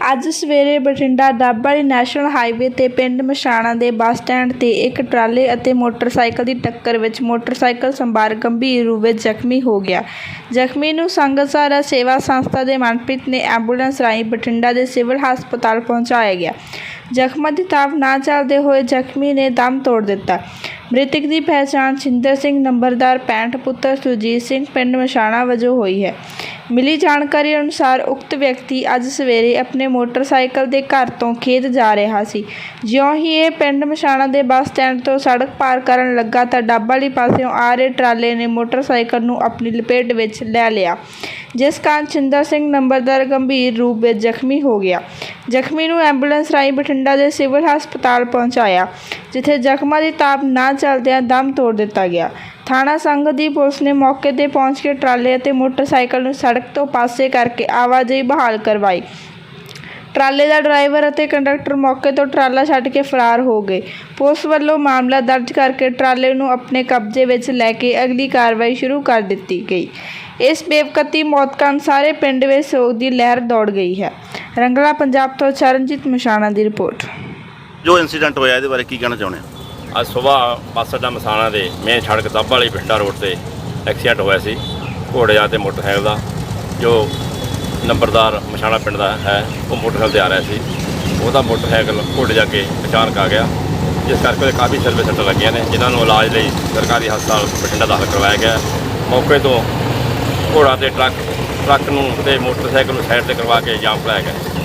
ਅੱਜ ਸਵੇਰੇ ਬਠਿੰਡਾ ਡੱਬ ਨੈਸ਼ਨਲ ਹਾਈਵੇ ਤੇ ਪਿੰਡ ਮਸ਼ਾਣਾ ਦੇ ਬੱਸ ਸਟੈਂਡ ਤੇ ਇੱਕ ਟਰਾਲੇ ਅਤੇ ਮੋਟਰਸਾਈਕਲ ਦੀ ਟੱਕਰ ਵਿੱਚ ਮੋਟਰਸਾਈਕਲ ਸੰਭਾਰ ਗੰਭੀਰ ਰੂਪ ਵਿੱਚ ਜ਼ਖਮੀ ਹੋ ਗਿਆ। ਜ਼ਖਮੀ ਨੂੰ ਸੰਗਤ ਸਹਾਰਾ ਸੇਵਾ ਸੰਸਥਾ ਦੇ ਮਨਪ੍ਰੀਤ ਨੇ ਐਂਬੂਲੈਂਸ ਰਾਹੀਂ ਬਠਿੰਡਾ ਦੇ ਸਿਵਲ ਹਸਪਤਾਲ ਪਹੁੰਚਾਇਆ ਗਿਆ। ਜ਼ਖਮਾਂ ਦੀ ਤਾਪ ਨਾ ਚੱਲਦੇ ਹੋਏ ਜ਼ਖਮੀ ਨੇ ਦਮ ਤੋੜ ਦਿੱਤਾ। ਮ੍ਰਿਤਕ ਦੀ ਪਹਿਚਾਣ ਸ਼ਿੰਦਰ ਸਿੰਘ ਨੰਬਰਦਾਰ 65 ਪੁੱਤਰ ਸੁਰਜੀਤ ਸਿੰਘ, ਪਿੰਡ ਮਸ਼ਾਣਾ ਵਜੋਂ ਹੋਈ ਹੈ। ਮਿਲੀ ਜਾਣਕਾਰੀ ਅਨੁਸਾਰ ਉਕਤ ਵਿਅਕਤੀ ਅੱਜ ਸਵੇਰੇ ਆਪਣੇ ਮੋਟਰਸਾਈਕਲ ਦੇ ਘਰ ਤੋਂ ਖੇਤ ਜਾ ਰਿਹਾ ਸੀ। ਜਿਉਂ ਹੀ ਇਹ ਪਿੰਡ ਮਸ਼ਾਣਾ ਦੇ ਬੱਸ ਸਟੈਂਡ ਤੋਂ ਸੜਕ ਪਾਰ ਕਰਨ ਲੱਗਾ ਤਾਂ ਡੱਬ ਵਾਲੀ ਪਾਸਿਓਂ ਆ ਰਹੇ ਟਰਾਲੇ ਨੇ ਮੋਟਰਸਾਈਕਲ ਨੂੰ ਆਪਣੀ ਲਪੇਟ ਵਿੱਚ ਲੈ ਲਿਆ। ਜਿਸ ਕਾਰਨ ਛਿੰਦਰ ਸਿੰਘ ਨੰਬਰਦਾਰ ਗੰਭੀਰ ਰੂਪ ਵਿੱਚ ਜ਼ਖਮੀ ਹੋ ਗਿਆ। ਜ਼ਖਮੀ ਨੂੰ ਐਂਬੂਲੈਂਸ ਰਾਹੀਂ ਬਠਿੰਡਾ ਦੇ ਸਿਵਲ ਹਸਪਤਾਲ ਪਹੁੰਚਾਇਆ, ਜਿੱਥੇ ਜ਼ਖਮਾਂ ਦੀ ਤਾਪ ਨਾ ਚੱਲਦਿਆਂ ਦਮ ਤੋੜ ਦਿੱਤਾ ਗਿਆ। ਥਾਣਾ ਸੰਘ ਦੀ ਪੁਲਿਸ ਨੇ ਮੌਕੇ ਤੇ ਪਹੁੰਚ ਕੇ ਟਰਾਲੇ ਅਤੇ ਮੋਟਰਸਾਈਕਲ ਨੂੰ ਸੜਕ ਤੋਂ ਪਾਸੇ ਕਰਕੇ ਆਵਾਜਾਈ ਬਹਾਲ ਕਰਵਾਈ। ਟਰਾਲੇ ਦਾ ਡਰਾਈਵਰ ਅਤੇ ਕੰਡਕਟਰ ਮੌਕੇ ਤੋਂ ਟਰਾਲਾ ਛੱਡ ਕੇ ਫਰਾਰ ਹੋ ਗਏ। ਪੁਲਿਸ ਵੱਲੋਂ ਮਾਮਲਾ ਦਰਜ ਕਰਕੇ ਟਰਾਲੇ ਨੂੰ ਆਪਣੇ ਕਬਜ਼ੇ ਵਿੱਚ ਲੈ ਕੇ ਅਗਲੀ ਕਾਰਵਾਈ ਸ਼ੁਰੂ ਕਰ ਦਿੱਤੀ ਗਈ। ਇਸ ਬੇਵਕਤੀ ਮੌਤ ਕਾਰਨ ਸਾਰੇ ਪਿੰਡ ਵਿੱਚ ਸੋਗ ਦੀ ਲਹਿਰ ਦੌੜ ਗਈ ਹੈ। ਰੰਗਲਾ ਪੰਜਾਬ ਤੋਂ ਚਰਨਜੀਤ ਮਸ਼ਾਣਾ ਦੀ ਰਿਪੋਰਟ। ਜੋ ਇਨਸੀਡੈਂਟ ਹੋਇਆ ਇਹਦੇ ਬਾਰੇ ਕੀ ਕਹਿਣਾ ਚਾਹੁੰਦੇ ਹੋ? ਅੱਜ ਸਵੇਰ ਬੱਸ ਅੱਡਾ ਮਸਾਣਾ ਦੇ ਮੇਨ ਸੜਕ ਦੱਬ ਵਾਲੀ ਪਿੰਡਾ ਰੋਡ ਤੇ ਐਕਸੀਡੈਂਟ ਹੋਇਆ ਸੀ। ਘੋੜਿਆਂ ਤੇ ਮੋਟਰਸਾਈਕਲ ਦਾ ਜੋ ਨੰਬਰਦਾਰ ਮਸਾਣਾ ਪਿੰਡ ਦਾ ਹੈ, ਉਹ ਮੋਟਰਸਾਈਕਲ ਤੇ ਆ ਰਿਹਾ ਸੀ। ਉਹਦਾ ਮੋਟਰਸਾਈਕਲ ਘੋੜੇ ਜਾ ਕੇ ਅਚਾਨਕ ਆ ਗਿਆ। ਜਿਸ ਕਰਕੇ ਉਹਦੇ ਕਾਫੀ ਸਰਵੇ ਸੱਟਾਂ ਲੱਗੀਆਂ ਨੇ, ਜਿਨ੍ਹਾਂ ਨੂੰ ਇਲਾਜ ਲਈ ਸਰਕਾਰੀ ਹਸਪਤਾਲ ਬਠਿੰਡਾ ਦਾਖਲ ਕਰਵਾਇਆ ਗਿਆ। ਮੌਕੇ ਤੋਂ ਘੋੜਾ ਤੇ ਟਰੱਕ ਟਰੱਕ ਨੂੰ ਤੇ ਮੋਟਰਸਾਈਕਲ ਨੂੰ ਸਾਈਡ ਤੇ ਕਰਵਾ ਕੇ ਜਾਮ ਖਲਾਇਆ ਗਿਆ।